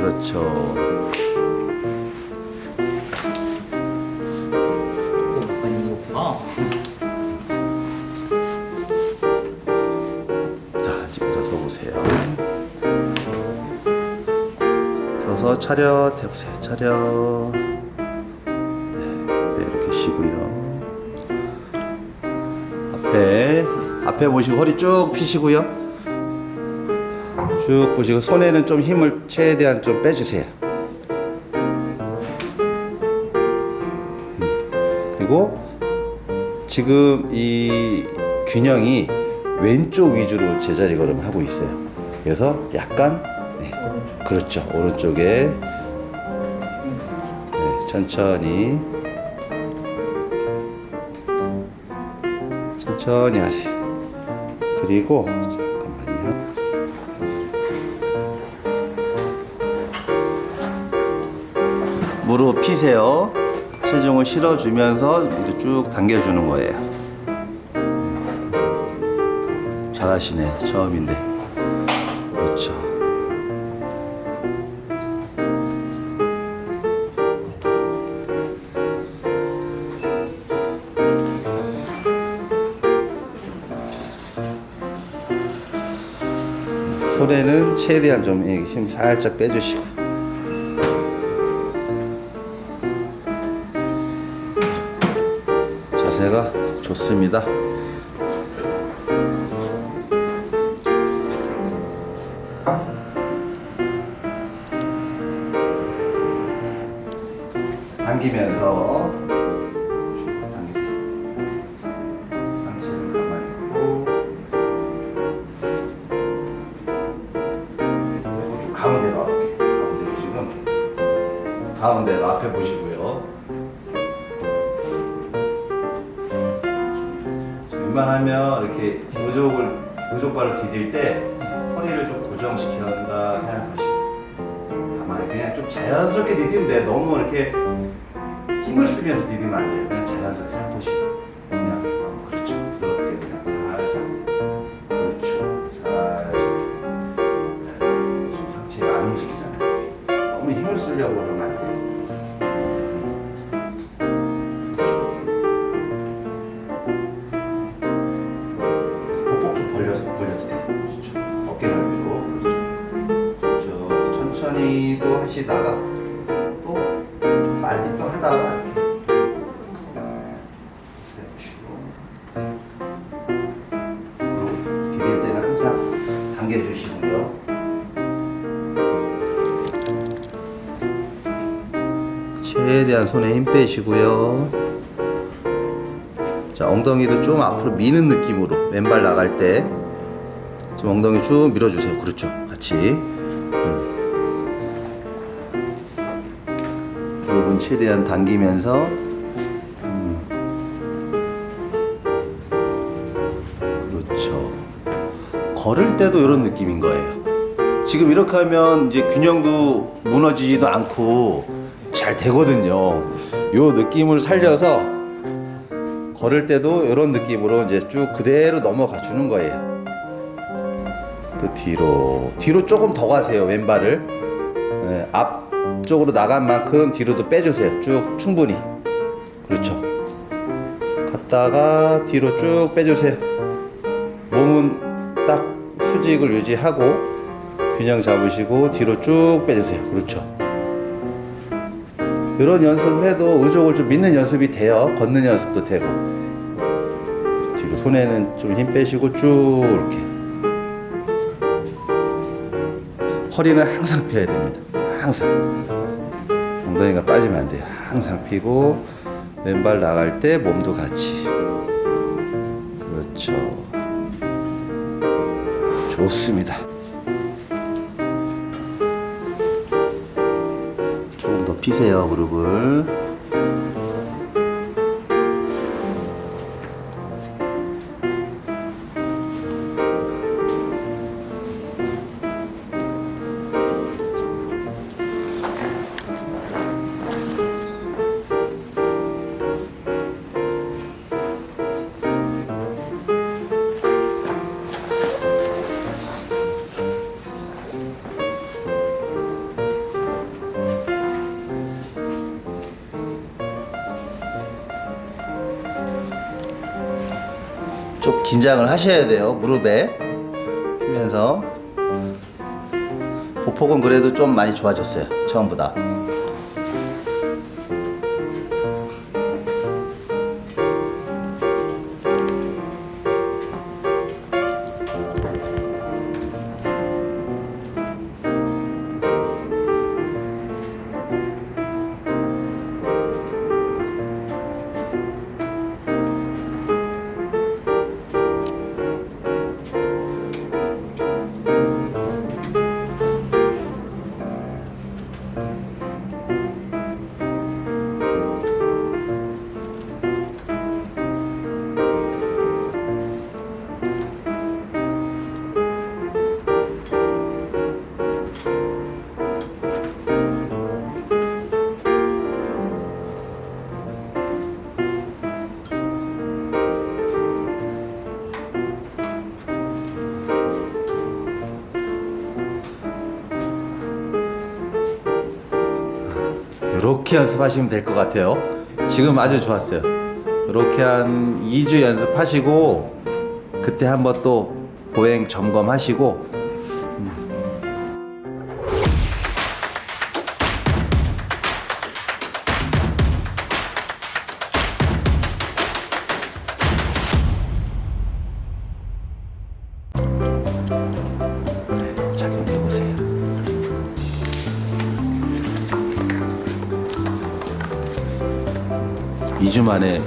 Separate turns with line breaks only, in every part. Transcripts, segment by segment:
그렇죠.
아,
자, 지금 서서 보세요. 서서 차렷 해보세요. 차렷. 네, 네, 이렇게 쉬고요. 앞에, 앞에 보시고 허리 쭉 펴시고요. 쭉 보시고 손에는 좀 힘을 최대한 좀 빼주세요. 음, 그리고 지금 이 균형이 왼쪽 위주로 제자리 걸음을 하고 있어요. 그래서 약간 네, 그렇죠 오른쪽에 네, 천천히 천천히 하세요. 그리고 무릎 피세요. 체중을 실어주면서 이렇게 쭉 당겨주는 거예요. 잘하시네. 처음인데. 그렇죠. 손에는 최대한 좀 힘 살짝 빼주시고. 좋습니다. 당기면서 가운데로 이렇게 가운데로 지금 가운데로 앞에 보시고요. 의족발을 디딜 때 허리를 좀 고정시켜야 한다 생각하시고 가만히 그냥 좀 자연스럽게 디디면 돼. 너무 이렇게 힘을 쓰면서 디디면 안 돼요. 그냥 자연스럽게 싹 보시고 최대한 손에 힘 빼시고요. 자 엉덩이도 좀 앞으로 미는 느낌으로 왼발 나갈 때좀 엉덩이 쭉 밀어주세요. 그렇죠. 같이 음. 무릎은 최대한 당기면서 음. 그렇죠. 걸을 때도 이런 느낌인 거예요. 지금 이렇게 하면 이제 균형도 무너지지도 않고 잘 되거든요. 요 느낌을 살려서 걸을 때도 이런 느낌으로 이제 쭉 그대로 넘어가 주는 거예요. 또 뒤로 뒤로 조금 더 가세요 왼발을. 예, 앞쪽으로 나간 만큼 뒤로도 빼주세요 쭉 충분히. 그렇죠? 갔다가 뒤로 쭉 빼주세요. 몸은 딱 수직을 유지하고 균형 잡으시고 뒤로 쭉 빼주세요. 그렇죠 이런 연습을 해도 의족을 좀 믿는 연습이 돼요 걷는 연습도 되고 뒤로 손에는 좀 힘 빼시고 쭉 이렇게 허리는 항상 펴야 됩니다. 항상. 엉덩이가 빠지면 안 돼요. 항상 펴고 왼발 나갈 때 몸도 같이. 그렇죠. 좋습니다. 피세요, 무릎을. 긴장을 하셔야 돼요. 무릎에 하면서 보폭은 그래도 좀 많이 좋아졌어요. 처음보다. 이렇게 연습하시면 될 것 같아요. 지금 아주 좋았어요. 이렇게 한 2주 연습하시고 그때 한번 또 보행 점검하시고 2주 만에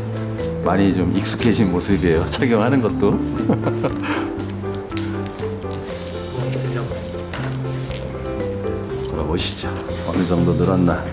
많이 좀 익숙해진 모습이에요. 착용하는 것도. 걸어보시죠. 어느 정도 늘었나.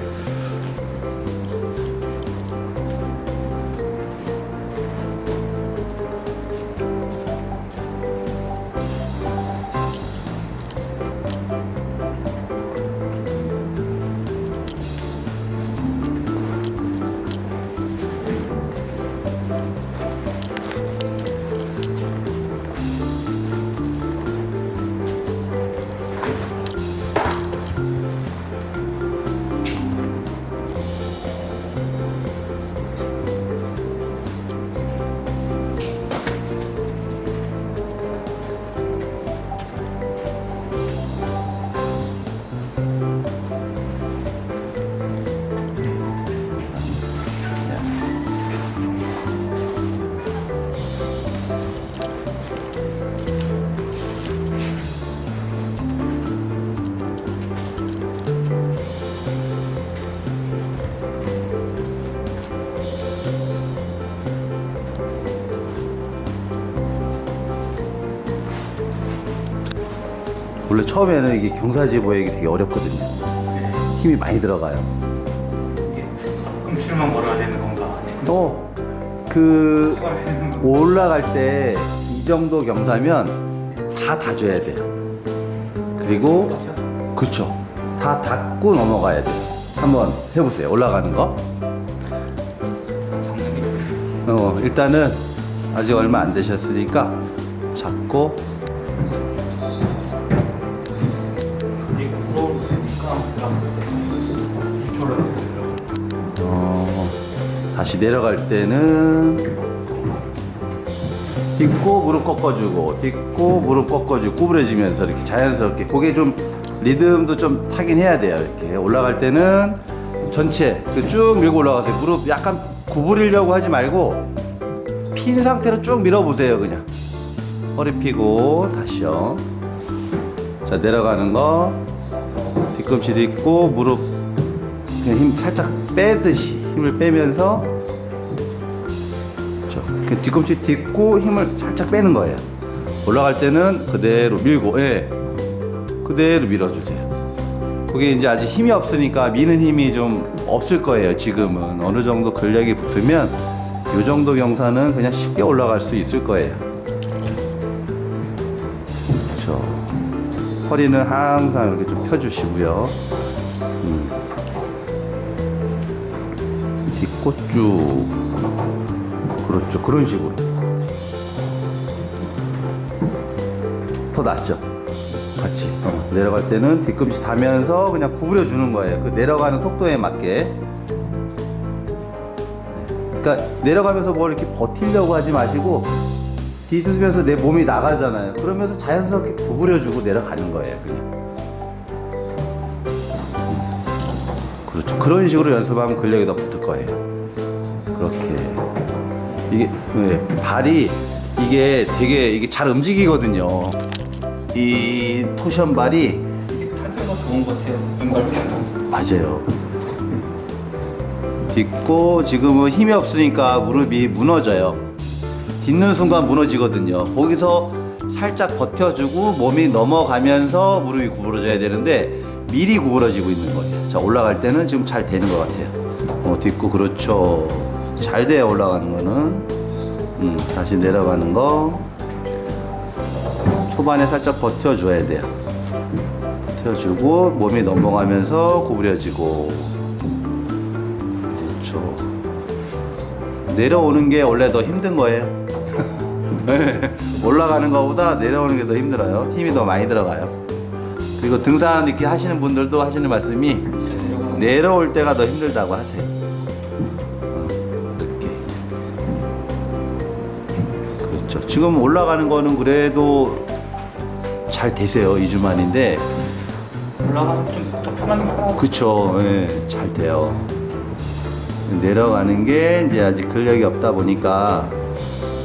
원래 처음에는 이게 경사지 보행이 되게 어렵거든요. 힘이 많이 들어가요.
이게 칠만 걸어야 되는 건가?
또그
되는 거.
올라갈 때 이 정도 경사면 다 다줘야 돼요. 그리고 그쵸. 다 닫고 넘어가야 돼요. 한번 해보세요. 올라가는 거. 어, 일단은 아직 얼마 안 되셨으니까 잡고 다시 내려갈 때는 딛고 무릎 꺾어주고 딛고 무릎 꺾어주고 구부려지면서 이렇게 자연스럽게 그게 좀 리듬도 좀 타긴 해야 돼요 이렇게. 올라갈 때는 전체 그쭉 밀고 올라가세요. 무릎 약간 구부리려고 하지 말고 핀 상태로 쭉 밀어보세요 그냥. 허리 펴고 다시요. 자 내려가는 거. 뒤꿈치 딛고 무릎 그냥 힘 살짝 빼듯이 힘을 빼면서 그렇죠. 뒤꿈치 딛고 힘을 살짝 빼는 거예요. 올라갈 때는 그대로 밀고, 예, 그대로 밀어주세요. 그게 이제 아직 힘이 없으니까 미는 힘이 좀 없을 거예요. 지금은 어느 정도 근력이 붙으면 이 정도 경사는 그냥 쉽게 올라갈 수 있을 거예요. 그렇죠. 허리는 항상 이렇게 좀 펴주시고요. 딛고 쭉 그렇죠 그런 식으로 더 낫죠 같이 어, 내려갈 때는 뒤꿈치 다면서 그냥 구부려 주는 거예요 그 내려가는 속도에 맞게 그러니까 내려가면서 뭘 이렇게 버티려고 하지 마시고 뒤집으면서 내 몸이 나가잖아요. 그러면서 자연스럽게 구부려 주고 내려가는 거예요, 그냥. 그렇죠. 그런 식으로 연습하면 근력이 더 붙을 거예요. 그렇게 이게 네, 발이 이게 되게 이게 잘 움직이거든요. 이 토션 발이
탄저가 좋은 것 같아요.
맞아요. 딛고 지금은 힘이 없으니까 무릎이 무너져요. 딛는 순간 무너지거든요. 거기서 살짝 버텨주고 몸이 넘어가면서 무릎이 구부러져야 되는데 미리 구부러지고 있는 거예요. 자 올라갈 때는 지금 잘 되는 것 같아요. 어 딛고 그렇죠. 잘 돼요 올라가는 거는. 음 다시 내려가는 거. 초반에 살짝 버텨줘야 돼요. 버텨주고 몸이 넘어가면서 구부려지고 그렇죠 내려오는 게 원래 더 힘든 거예요 네. 올라가는 것보다 내려오는 게 더 힘들어요 힘이 더 많이 들어가요 그리고 등산 이렇게 하시는 분들도 하시는 말씀이 내려올 때가 더 힘들다고 하세요 그렇죠 지금 올라가는 거는 그래도 잘 되세요 2주 만인데
올라가면 좀더 편하게 하고
그쵸, 예, 잘 돼요. 내려가는 게 이제 아직 근력이 없다 보니까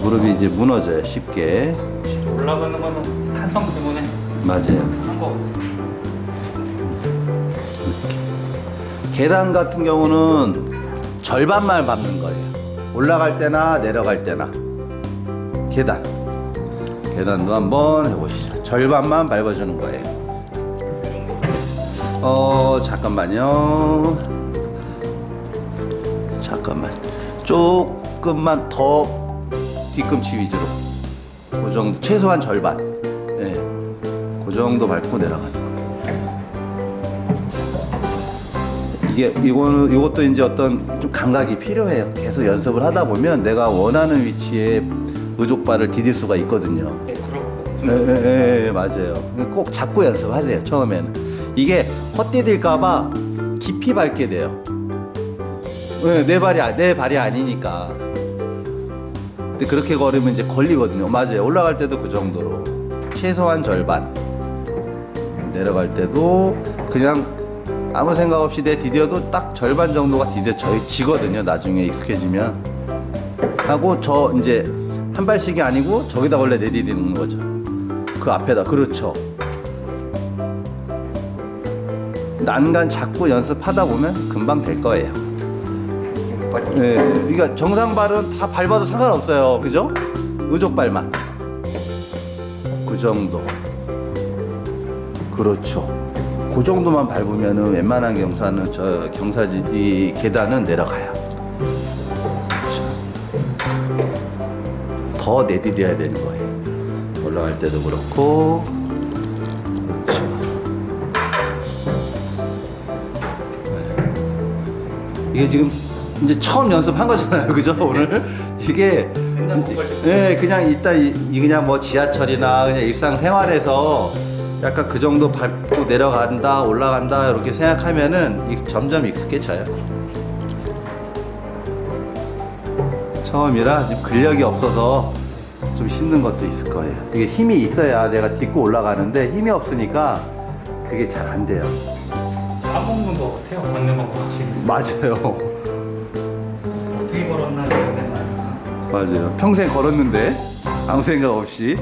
무릎이 이제 무너져요, 쉽게.
올라가는 거는 탄성 때문에
맞아요.
한 거.
계단 같은 경우는 절반만 밟는 거예요. 올라갈 때나 내려갈 때나. 계단. 계단도 한번 해보시죠. 절반만 밟아주는 거예요. 어, 잠깐만요. 잠깐만. 조금만 더 뒤꿈치 위주로. 그 정도, 최소한 절반. 예. 그 정도 밟고 내려가는. 이게 이거는 이것도 이제 어떤 좀 감각이 필요해요. 계속 연습을 하다 보면 내가 원하는 위치에 의족발을 디딜 수가 있거든요.
네.
예, 예, 맞아요. 꼭 잡고 연습하세요. 처음에는 이게 헛디딜까봐 깊이 밟게 돼요. 예, 내 발이 아- 내 발이 아니니까. 근데 그렇게 걸으면 이제 걸리거든요. 맞아요. 올라갈 때도 그 정도로 최소한 절반. 내려갈 때도 그냥 아무 생각 없이 내 디뎌도 딱 절반 정도가 디뎌지거든요. 나중에 익숙해지면 하고 저 이제 한 발씩이 아니고 저기다 원래 내디디는 거죠. 그 앞에다 그렇죠. 난간 잡고 연습하다 보면 금방 될 거예요. 예, 그러니까 정상발은 다 밟아도 상관없어요. 그죠? 의족발만. 그 정도. 그렇죠. 그 정도만 밟으면은 웬만한 경사는 저 경사지 이 계단은 내려가요. 더 내디뎌야 되는 거예요. 올라갈 때도 그렇고. 그렇죠. 이게 지금 이제 처음 연습한 거잖아요, 그죠? 오늘 이게. 예, 그냥 이따 이, 이 그냥 뭐 지하철이나 그냥 일상 생활에서 약간 그 정도 밟고 내려간다, 올라간다 이렇게 생각하면은 익- 점점 익숙해져요. 처음이라 지금 근력이 없어서 좀 힘든 것도 있을 거예요. 이게 힘이 있어야 내가 딛고 올라가는데 힘이 없으니까 그게 잘 안 돼요.
까먹는 거 같아요. 걷는 거 같이.
맞아요.
어떻게 걸었나 이런 생각.
맞아요. 평생 걸었는데 아무 생각 없이.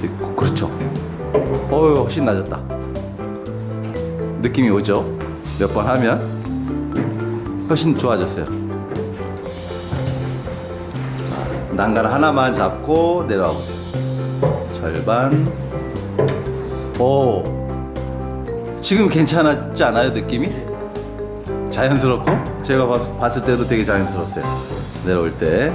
됐고, 그렇죠. 어유 훨씬 나아졌다. 느낌이 오죠. 몇 번 하면 훨씬 좋아졌어요. 자, 난간 하나만 잡고 내려와 보세요. 절반. 오. 지금 괜찮았지 않아요 느낌이? 자연스럽고 제가 봤- 봤을 때도 되게 자연스러웠어요 내려올 때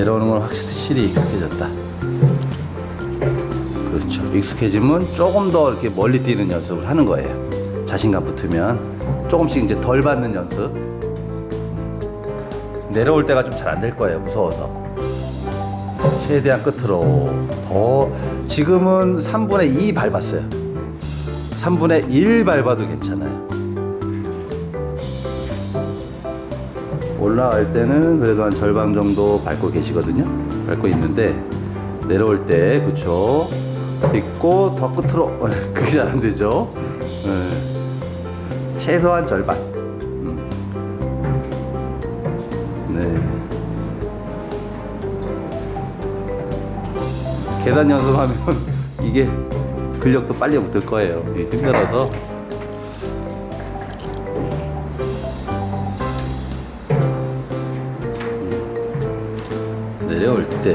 내려오는 건 확실히 익숙해졌다 그렇죠 익숙해지면 조금 더 이렇게 멀리 뛰는 연습을 하는 거예요 자신감 붙으면 조금씩 이제 덜 받는 연습 내려올 때가 좀 잘 안 될 거예요. 무서워서. 최대한 끝으로 더 지금은 3분의 2 밟았어요. 3분의 1 밟아도 괜찮아요. 올라갈 때는 그래도 한 절반 정도 밟고 계시거든요. 밟고 있는데 내려올 때 그쵸 딛고 더 끝으로 그게 잘 안 되죠. 네. 최소한 절반. 음. 네. 계단 연습하면 이게 근력도 빨리 붙을 거예요. 이게 힘들어서. 때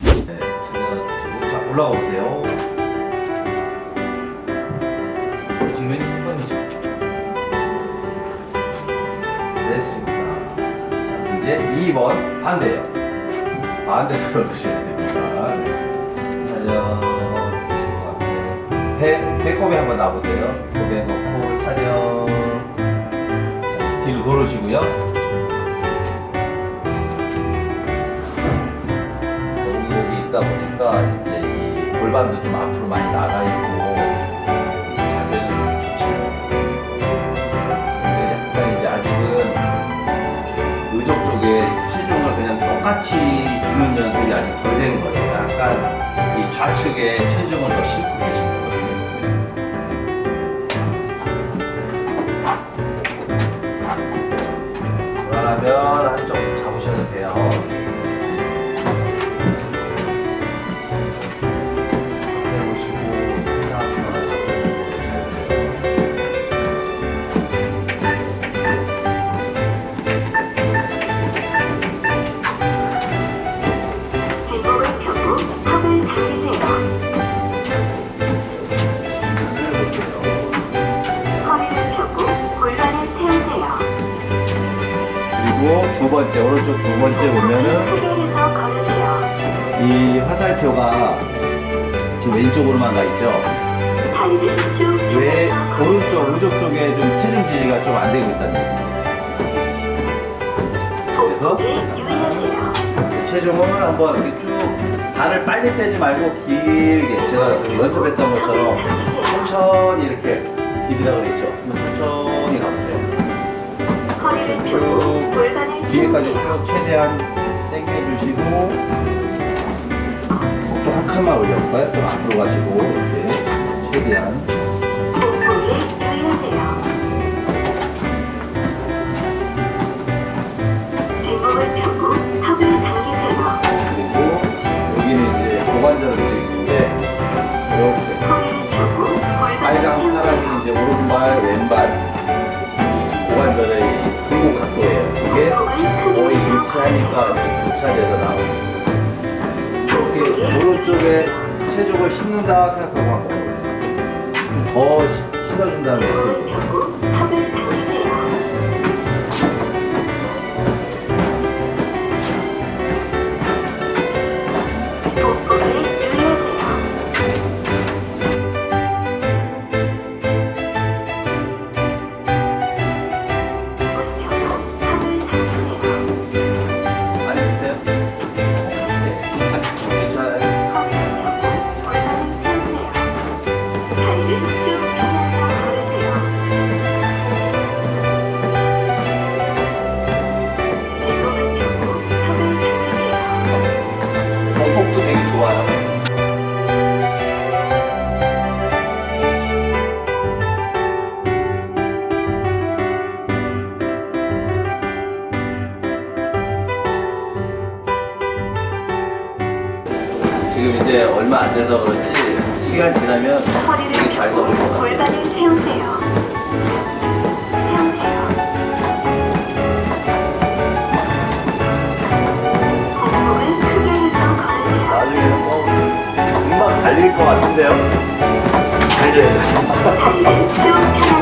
네, 자 올라가 보세요.
중간이 한 번이죠.
됐습니다. 자 이제 2번 반대요. 반대쪽으로 보시면 됩니다. 네. 되시고 앞에 배 배꼽에 한번 놔보세요. 배꼽에 차렷. 자, 뒤로 돌으시고요. 여기 있다 보니까 이제 이 골반도 좀 앞으로 많이 나가 있고 똑같이 주는 연습이 아직 덜 된 거예요. 약간 이 좌측에 체중을 더 싣고 계시 오른쪽 두 번째 보면은. 이 화살표가 지금 왼쪽으로만 가 있죠. 왜 오른쪽 의족 쪽에 좀 체중 지지가 좀 안 되고 있다는 얘기예요. 그래서
유의하세요.
체중을 한번 이렇게 쭉 발을 빨리 떼지 말고 길게 제가 그 연습했던 것처럼 천천히 이렇게 디비라 그랬죠.
골반을
뒤에까지. 쭉 최대한 당겨주시고 속도 한 칸만 올려볼까요? 좀 앞으로 가지고 이렇게 최대한. 그리고 여기는 이제 고관절을 드리는데 이렇게 빨강
세우세요.
사람이 이제 오른발 왼발 거의 일치하니까 교차돼서 나오는 이렇게 오른쪽에 체중을 싣는다 생각하고 한 거거든요. 더 시- 실어준다는
제목
얼마 안 돼서 그렇지 시간 지나면
허리를
잘
펴고
것 같아요.
골반을 세우세요. 세우세요. 복부를 크게 해서 걸으세요.
나중에는 뭐 금방 달릴 것 같은데요. 달려요.
다리를 쭉